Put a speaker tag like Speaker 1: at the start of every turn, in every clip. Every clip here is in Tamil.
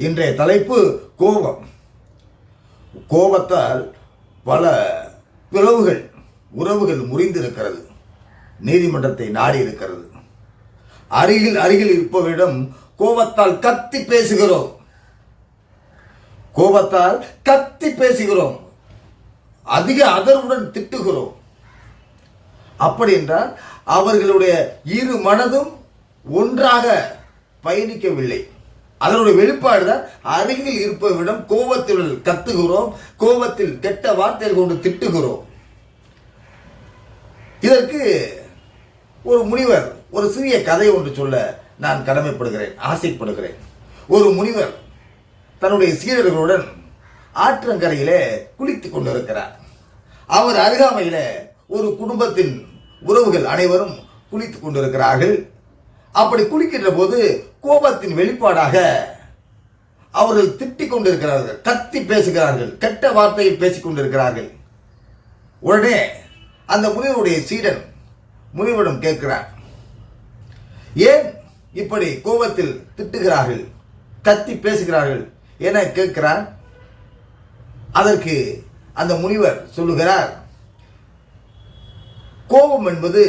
Speaker 1: இன்றைய தலைப்பு கோபம். கோபத்தால் பல பிளவுகள் உறவுகள் முறிந்திருக்கிறது. நீதிமன்றத்தை நாடி இருக்கிறது அருகில் அருகில் இருப்பவரிடம் கோபத்தால் கத்தி பேசுகிறோம். கோபத்தால் கத்தி பேசுகிறோம். அதிக அதர்வுடன் திட்டுகிறோம். அப்படி என்றால் அவர்களுடைய இரு மனதும் ஒன்றாக பயணிக்கவில்லை. அதனுடைய வெளிப்பாடு தான் அருகில் இருப்பவரிடம் கோபத்தில் கத்துகிறோம் கோபத்தில் கெட்ட வார்த்தைகள் கொண்டு திட்டுகிறோம். இதற்கு ஒரு முனிவர் ஒரு சிறிய கதை ஒன்று சொல்ல நான் கடமைப்படுகிறேன் ஆசைப்படுகிறேன். ஒரு முனிவர் தன்னுடைய சீடர்களுடன் ஆற்றங்கரையிலே குளித்துக் கொண்டிருக்கிறார். அவர் அருகாமையில் ஒரு குடும்பத்தின் உறவுகள் அனைவரும் குளித்துக் கொண்டிருக்கிறார்கள். அப்படி குளிக்கின்ற போது கோபத்தின் வெளிப்பாடாக அவர்கள் திட்டிக் கொண்டிருக்கிறார்கள் கத்தி பேசுகிறார்கள் கெட்ட வார்த்தையில் பேசிக் கொண்டிருக்கிறார்கள். உடனே அந்த முனிவருடைய சீடன் முனிவரிடம் கேட்கிறார் ஏன் இப்படி கோபத்தில் திட்டுகிறார்கள் கத்தி பேசுகிறார்கள்? என கேட்கிறார். அதற்கு அந்த முனிவர் சொல்லுகிறார் கோபம் என்பது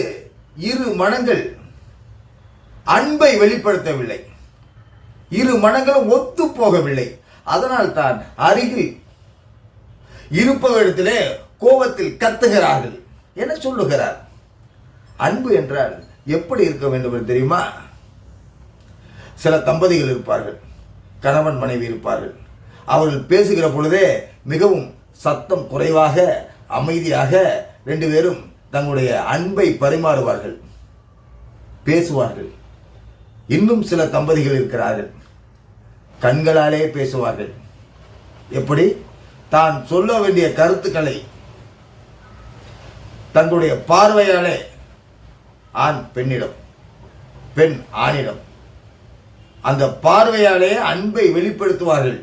Speaker 1: இரு மனங்கள் அன்பை வெளிப்படுத்தவில்லை. இரு மனங்களும் ஒத்து போகவில்லை. அதனால் தான் அருகில் இருப்பவரிடத்திலே கோபத்தில் கத்துகிறார்கள் என சொல்லுகிறார். அன்பு என்றால் எப்படி இருக்க வேண்டும் என்று தெரியுமா? சில தம்பதிகள் இருப்பார்கள் கணவன் மனைவி இருப்பார்கள். அவர்கள் பேசுகிற பொழுதே மிகவும் சத்தம் குறைவாக அமைதியாக ரெண்டு பேரும் தங்களுடைய அன்பை பரிமாறுவார்கள் பேசுவார்கள். இன்னும் சில தம்பதிகள் இருக்கிறார்கள். கண்களாலே பேசுவார்கள். எப்படி? தான் சொல்ல வேண்டிய கருத்துக்களை தங்களுடைய பார்வையாலே ஆண் பெண்ணிடம் பெண் ஆணிடம் அந்த பார்வையாலே அன்பை வெளிப்படுத்துவார்கள்.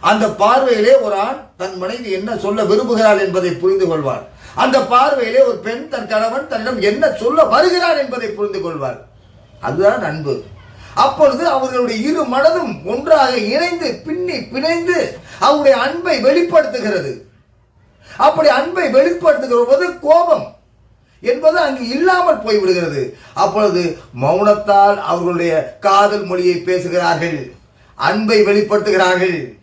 Speaker 1: அந்த பார்வையிலே ஒரு ஆண் தன் மனைவி என்ன சொல்ல விரும்புகிறாள் என்பதை புரிந்து கொள்வார் அந்த பார்வையிலே ஒரு பெண் தன் கணவன் தன்னிடம் என்ன சொல்ல வருகிறார் என்பதை புரிந்து கொள்வார் அதுதான் அன்பு. அப்பொழுது அவர்களுடைய இரு மனதும் ஒன்றாக இணைந்து பின்னி பிணைந்து அவருடைய அன்பை வெளிப்படுத்துகிறது. அப்படி அன்பை வெளிப்படுத்துகிற போது கோபம் என்பது அங்கு இல்லாமல் போய்விடுகிறது. அப்பொழுது மௌனத்தால் அவர்களுடைய காதல் மொழியை பேசுகிறார்கள் அன்பை வெளிப்படுத்துகிறார்கள்.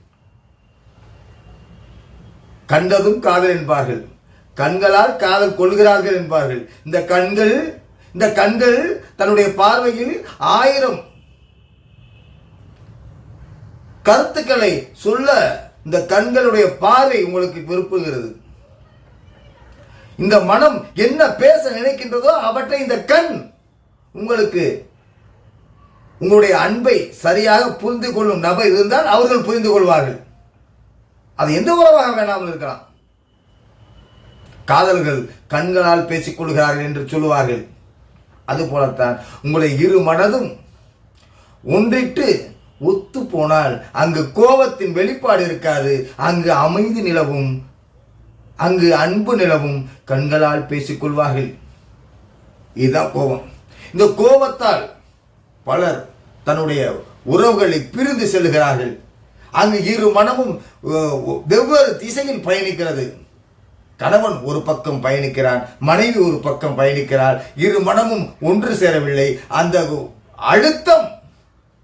Speaker 1: கண்டதும் காதல் என்பார்கள். கண்களால் காதல் கொள்கிறார்கள் என்பார்கள். இந்த கண்கள் இந்த கண்கள் தன்னுடைய பார்வையில் ஆயிரம் கருத்துக்களை சொல்ல இந்த கண்களுடைய பார்வை உங்களுக்கு விருப்புகிறது இந்த மனம் என்ன பேச நினைக்கின்றதோ அவற்றை இந்த கண் உங்களுக்கு உங்களுடைய அன்பை சரியாக புரிந்து கொள்ளும் நபர் இருந்தால் அவர்கள் புரிந்து கொள்வார்கள். அது எந்த உறவாக வேணாமல் இருக்கலாம். காதல்கள் கண்களால் பேசிக் கொள்கிறார்கள் என்று சொல்லுவார்கள். அதுபோலத்தான் உங்களுடைய இரு மனதும் ஒன்றிட்டு ஒத்து போனால் அங்கு கோபத்தின் வெளிப்பாடு இருக்காது. அங்கு அமைதி நிலவும் அங்கு அன்பு நிலவும் கண்களால் பேசிக்கொள்வார்கள் இதுதான் கோபம். இந்த கோபத்தால் பலர் தன்னுடைய உறவுகளை பிரிந்து செல்கிறார்கள். அங்கு இரு மனமும் வெவ்வேறு திசையில் பயணிக்கிறது. கணவன் ஒரு பக்கம் பயணிக்கிறான் மனைவி ஒரு பக்கம் பயணிக்கிறாள் இரு மனமும் ஒன்று சேரவில்லை. அந்த அழுத்தம்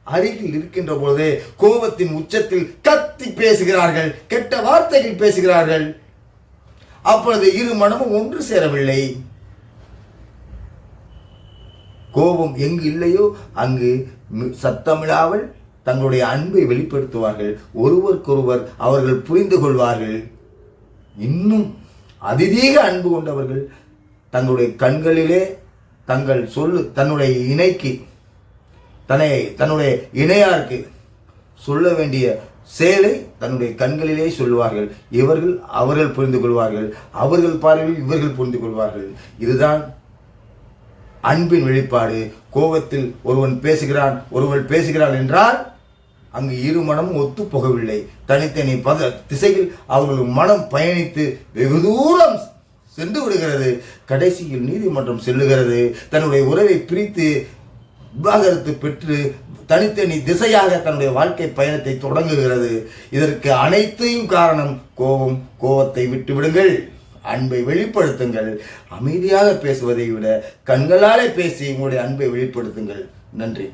Speaker 1: அருகில் இருக்கின்ற பொழுதே கோபத்தின் உச்சத்தில் கத்தி பேசுகிறார்கள் கெட்ட வார்த்தைகள் பேசுகிறார்கள். அப்பொழுது இரு மனமும் ஒன்று சேரவில்லை. கோபம் எங்கு இல்லையோ அங்கு சத்தமிழாமல் தங்களுடைய அன்பை வெளிப்படுத்துவார்கள். ஒருவருக்கொருவர் அவர்கள் புரிந்து கொள்வார்கள். இன்னும் அதிதீக அன்பு கொண்டவர்கள் தங்களுடைய கண்களிலே தங்கள் சொல்லு தன்னுடைய இணைக்கு தன்னை தன்னுடைய இணையாருக்கு சொல்ல வேண்டிய செயலை தன்னுடைய கண்களிலே சொல்லுவார்கள். இவர்கள் அவர்கள் புரிந்து கொள்வார்கள். அவர்கள் பார்வையில் இவர்கள் புரிந்து கொள்வார்கள். இதுதான் அன்பின் வெளிப்பாடு. கோபத்தில் ஒருவன் பேசுகிறான் ஒருவள் பேசுகிறாள் என்றால் அங்கு இரு மனமும் ஒத்து போகவில்லை. தனித்தனி பத திசையில் அவர்கள் மனம் பயணித்து வெகு தூரம் சென்று விடுகிறது. கடைசியில் நீதிமன்றம் செல்லுகிறது. தன்னுடைய உறவை பிரித்து விவாகரத்து பெற்று தனித்தனி திசையாக தன்னுடைய வாழ்க்கை பயணத்தை தொடங்குகிறது. இதற்கு அனைத்தையும் காரணம் கோபம் கோபத்தை விட்டு விடுங்கள் அன்பை வெளிப்படுத்துங்கள். அமைதியாக பேசுவதை விட கண்களாலே பேசி உங்களுடைய அன்பை வெளிப்படுத்துங்கள். நன்றி.